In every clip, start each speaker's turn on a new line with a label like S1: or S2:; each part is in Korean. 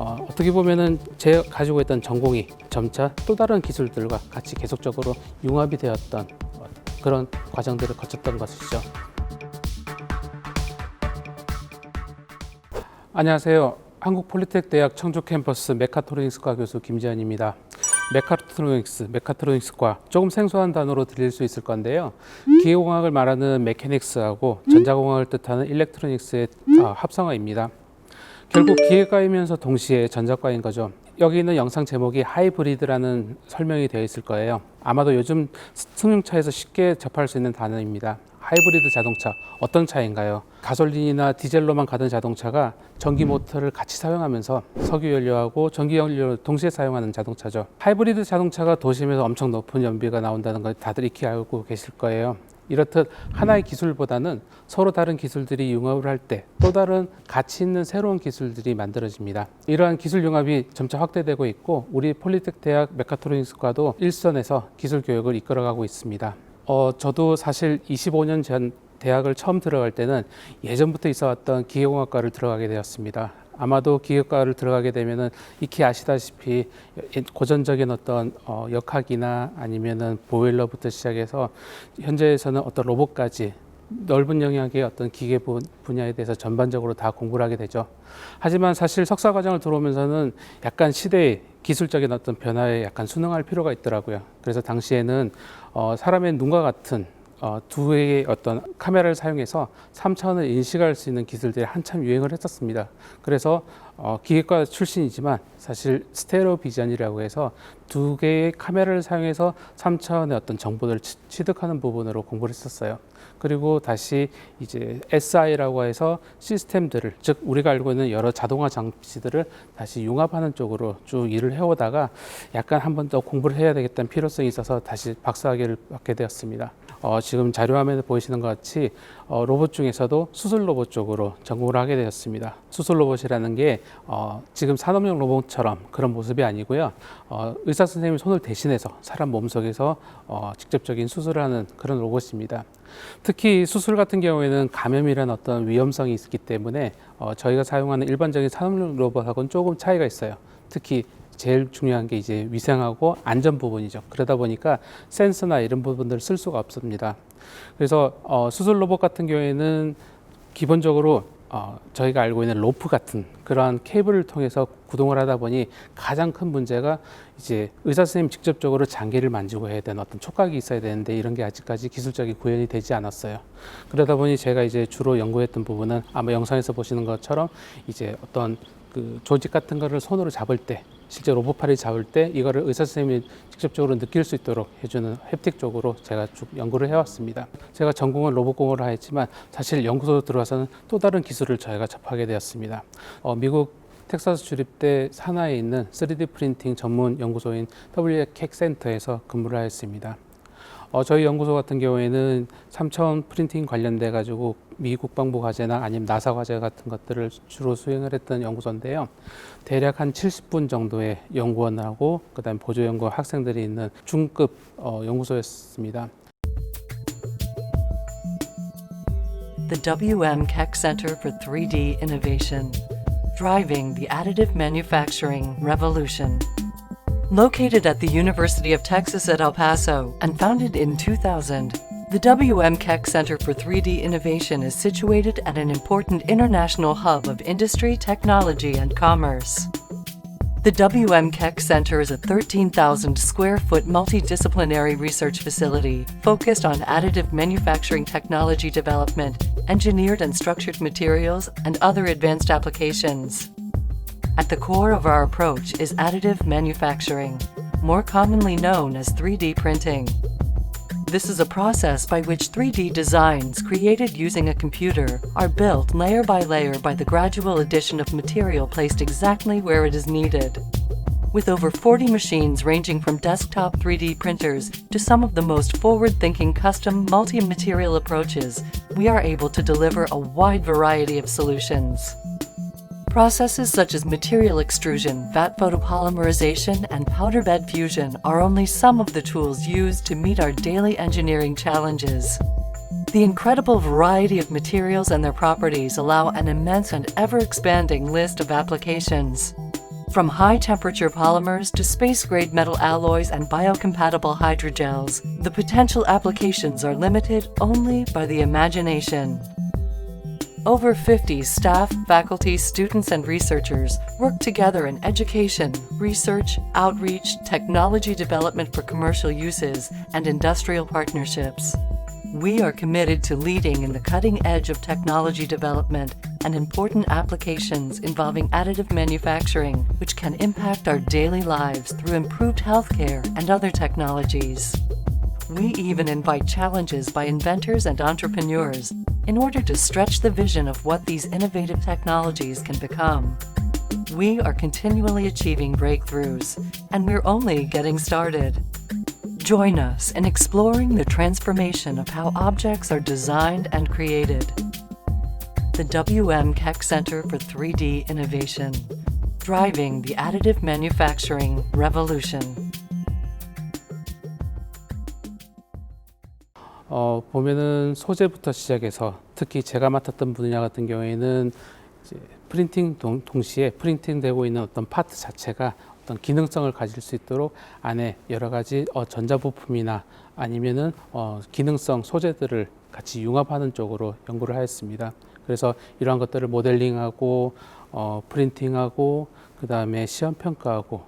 S1: 어, 어떻게 보면은 제 가지고 있던 전공이 점차 또 다른 기술들과 같이 계속적으로 융합이 되었던 어, 그런 과정들을 거쳤던 것이죠. 안녕하세요. 한국 폴리텍 대학 청주 캠퍼스 메카트로닉스과 교수 김지현입니다. 메카트로닉스, 메카트로닉스과 조금 생소한 단어로 들릴 수 있을 건데요. 기계공학을 말하는 메케닉스하고 전자공학을 뜻하는 일렉트로닉스의 어, 합성어입니다. 결국 기계과이면서 동시에 전자과인 거죠. 여기 있는 영상 제목이 하이브리드라는 설명이 되어 있을 거예요. 아마도 요즘 승용차에서 쉽게 접할 수 있는 단어입니다. 하이브리드 자동차 어떤 차인가요? 가솔린이나 디젤로만 가던 자동차가 전기 모터를 같이 사용하면서 석유 연료하고 전기 연료를 동시에 사용하는 자동차죠. 하이브리드 자동차가 도심에서 엄청 높은 연비가 나온다는 걸 다들 익히 알고 계실 거예요. 이렇듯 하나의 기술보다는 서로 다른 기술들이 융합을 할 때 또 다른 가치 있는 새로운 기술들이 만들어집니다. 이러한 기술 융합이 점차 확대되고 있고 우리 폴리텍 대학 메카트로닉스과도 일선에서 기술 교육을 이끌어가고 있습니다. 어, 저도 사실 25년 전 대학을 처음 들어갈 때는 예전부터 있어왔던 기계공학과를 들어가게 되었습니다. 아마도 기계과를 들어가게 되면은 익히 아시다시피 고전적인 어떤 어, 역학이나 아니면은 보일러부터 시작해서 현재에서는 어떤 로봇까지 넓은 영역의 어떤 기계 분- 분야에 대해서 전반적으로 다 공부를 하게 되죠. 하지만 사실 석사 과정을 들어오면서는 약간 시대의 기술적인 어떤 변화에 약간 순응할 필요가 있더라고요. 그래서 당시에는 어, 사람의 눈과 같은 어, 두 개의 어떤 카메라를 사용해서 3차원을 인식할 수 있는 기술들이 한참 유행을 했었습니다. 그래서 어, 기계과 출신이지만 사실 스테레오 비전이라고 해서 두 개의 카메라를 사용해서 3차원의 어떤 정보를 취- 취득하는 부분으로 공부를 했었어요. 그리고 다시 이제 SI라고 해서 시스템들을 즉 우리가 알고 있는 여러 자동화 장치들을 다시 융합하는 쪽으로 쭉 일을 해오다가 약간 한 번 더 공부를 해야 되겠다는 필요성이 있어서 다시 박사학위를 받게 되었습니다. 어, 지금 자료화면에 보이시는 것 같이 어, 로봇 중에서도 수술 로봇 쪽으로 전공을 하게 되었습니다. 수술 로봇이라는 게 어, 지금 산업용 로봇처럼 그런 모습이 아니고요. 어, 의사 선생님이 손을 대신해서 사람 몸속에서 어, 직접적인 수술을 하는 그런 로봇입니다. 특히 수술 같은 경우에는 감염이라는 어떤 위험성이 있기 때문에 어, 저희가 사용하는 일반적인 산업용 로봇하고는 조금 차이가 있어요. 특히 제일 중요한 게 이제 위생하고 안전 부분이죠. 그러다 보니까 센서나 이런 부분들을 쓸 수가 없습니다. 그래서 어, 수술 로봇 같은 경우에는 기본적으로 어, 저희가 알고 있는 로프 같은 그러한 케이블을 통해서 구동을 하다 보니 가장 큰 문제가 이제 의사 선생님 직접적으로 장기를 만지고 해야 되는 어떤 촉각이 있어야 되는데 이런 게 아직까지 기술적인 구현이 되지 않았어요. 그러다 보니 제가 이제 주로 연구했던 부분은 아마 영상에서 보시는 것처럼 이제 어떤 그 조직 같은 거를 손으로 잡을 때 실제 로봇팔이 잡을 때 이거를 의사 선생님이 직접적으로 느낄 수 있도록 해주는 햅틱 쪽으로 제가 쭉 연구를 해왔습니다. 제가 전공은 로봇공학을 하였지만 사실 연구소 들어와서는 또 다른 기술을 저희가 접하게 되었습니다. 어, 미국 텍사스 주립대 산하에 있는 3D 프린팅 전문 연구소인 WCAC 센터에서 근무를 하였습니다. 어, 저희 연구소 같은 경우에는 3차원 프린팅 관련돼 가지고 미 국방부 과제나 아니면 나사 과제 같은 것들을 주로 수행을 했던 연구소인데요. 대략 한 70분 정도의 연구원하고 그다음 보조 연구 학생들이 있는 중급 어, 연구소였습니다.
S2: the WM Keck Center for 3D Innovation, driving the additive manufacturing revolution. Located at the University of Texas at El Paso and founded in 2000, the WM Keck Center for 3D Innovation is situated at an important international hub of industry, technology, and commerce. The WM Keck Center is a 13,000 square foot multidisciplinary research facility focused on additive manufacturing technology development, engineered and structured materials, and other advanced applications. At the core of our approach is additive manufacturing, more commonly known as 3D printing. This is a process by which 3D designs created using a computer are built layer by layer by the gradual addition of material placed exactly where it is needed. With over 40 machines ranging from desktop 3D printers to some of the most forward thinking custom multi material approaches, we are able to deliver a wide variety of solutions. Processes such as material extrusion, vat photopolymerization, and powder bed fusion are only some of the tools used to meet our daily engineering challenges. The incredible variety of materials and their properties allow an immense and ever expanding list of applications. From high temperature polymers to space grade metal alloys and biocompatible hydrogels, the potential applications are limited only by the imagination. Over 50 staff, faculty, students, and researchers work together in education, research, outreach, technology development for commercial uses, and industrial partnerships. We are committed to leading in the cutting edge of technology development and important applications involving additive manufacturing, which can impact our daily lives through improved healthcare and other technologies. We even invite challenges by inventors and entrepreneurs in order to stretch the vision of what these innovative technologies can become. We are continually achieving breakthroughs, and we're only getting started. Join us in exploring the transformation of how objects are designed and created. The WM Keck Center for 3D Innovation, driving the additive manufacturing revolution.
S1: 어, 보면은 소재부터 시작해서 특히 제가 맡았던 분야 같은 경우에는 이제 프린팅 동, 동시에 프린팅되고 있는 어떤 파트 자체가 어떤 기능성을 가질 수 있도록 안에 여러 가지 어, 전자부품이나 아니면은 어, 기능성 소재들을 같이 융합하는 쪽으로 연구를 하였습니다. 그래서 이러한 것들을 모델링하고 어, 프린팅하고 그 다음에 시험 평가하고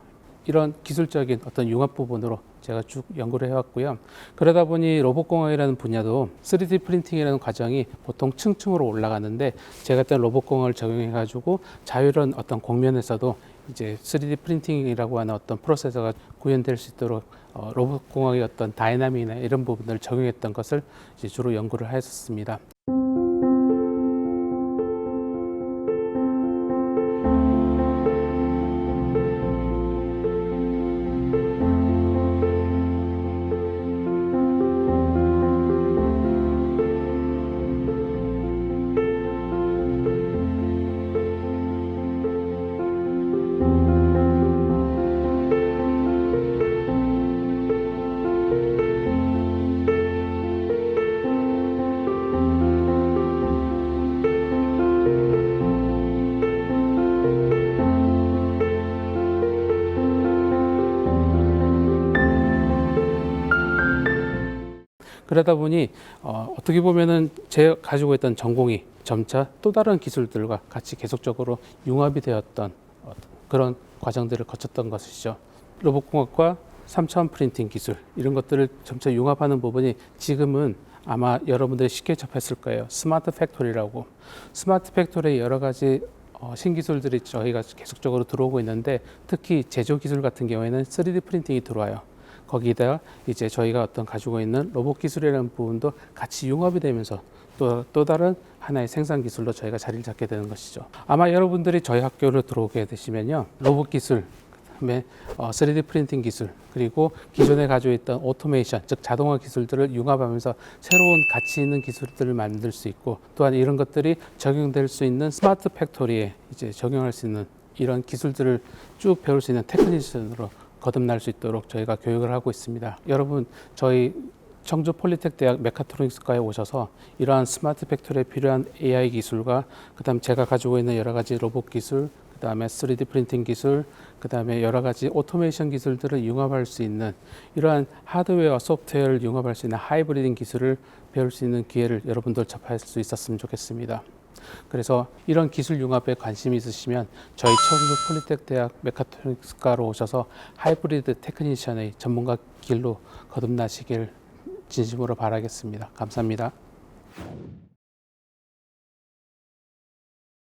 S1: 이런 기술적인 어떤 융합 부분으로 제가 쭉 연구를 해왔고요. 그러다 보니 로봇공학이라는 분야도 3D 프린팅이라는 과정이 보통 층층으로 올라가는데 제가 일단 로봇공학을 적용해가지고 자유로운 어떤 공면에서도 이제 3D 프린팅이라고 하는 어떤 프로세서가 구현될 수 있도록 어, 로봇공학의 어떤 다이나믹이나 이런 부분을 적용했던 것을 주로 연구를 했었습니다. 그러다 보니 어, 어떻게 보면은 제가 가지고 있던 전공이 점차 또 다른 기술들과 같이 계속적으로 융합이 되었던 어, 그런 과정들을 거쳤던 것이죠. 로봇공학과 3차원 프린팅 기술 이런 것들을 점차 융합하는 부분이 지금은 아마 여러분들이 쉽게 접했을 거예요. 스마트 팩토리라고 스마트 팩토리의 여러 가지 어, 신기술들이 저희가 계속적으로 들어오고 있는데 특히 제조 기술 같은 경우에는 3D 프린팅이 들어와요. 거기다가 이제 저희가 어떤 가지고 있는 로봇 기술이라는 부분도 같이 융합이 되면서 또, 또 다른 하나의 생산 기술로 저희가 자리를 잡게 되는 것이죠. 아마 여러분들이 저희 학교로 들어오게 되시면요. 로봇 기술, 그다음에 어, 3D 프린팅 기술, 그리고 기존에 가지고 있던 오토메이션, 즉 자동화 기술들을 융합하면서 새로운 가치 있는 기술들을 만들 수 있고 또한 이런 것들이 적용될 수 있는 스마트 팩토리에 이제 적용할 수 있는 이런 기술들을 쭉 배울 수 있는 테크니션으로 거듭날 수 있도록 저희가 교육을 하고 있습니다. 여러분 저희 청주 폴리텍 대학 메카트로닉스과에 오셔서 이러한 스마트 팩토리에 필요한 AI 기술과 그다음 제가 가지고 있는 여러 가지 로봇 기술, 그다음에 3D 프린팅 기술, 그다음에 여러 가지 오토메이션 기술들을 융합할 수 있는 이러한 하드웨어와 소프트웨어를 융합할 수 있는 하이브리딩 기술을 배울 수 있는 기회를 여러분들 접할 수 있었으면 좋겠습니다. 그래서 이런 기술 융합에 관심이 있으시면 저희 청주 폴리텍 대학 메카트로닉스과로 오셔서 하이브리드 테크니션의 전문가 길로 거듭나시길 진심으로 바라겠습니다. 감사합니다.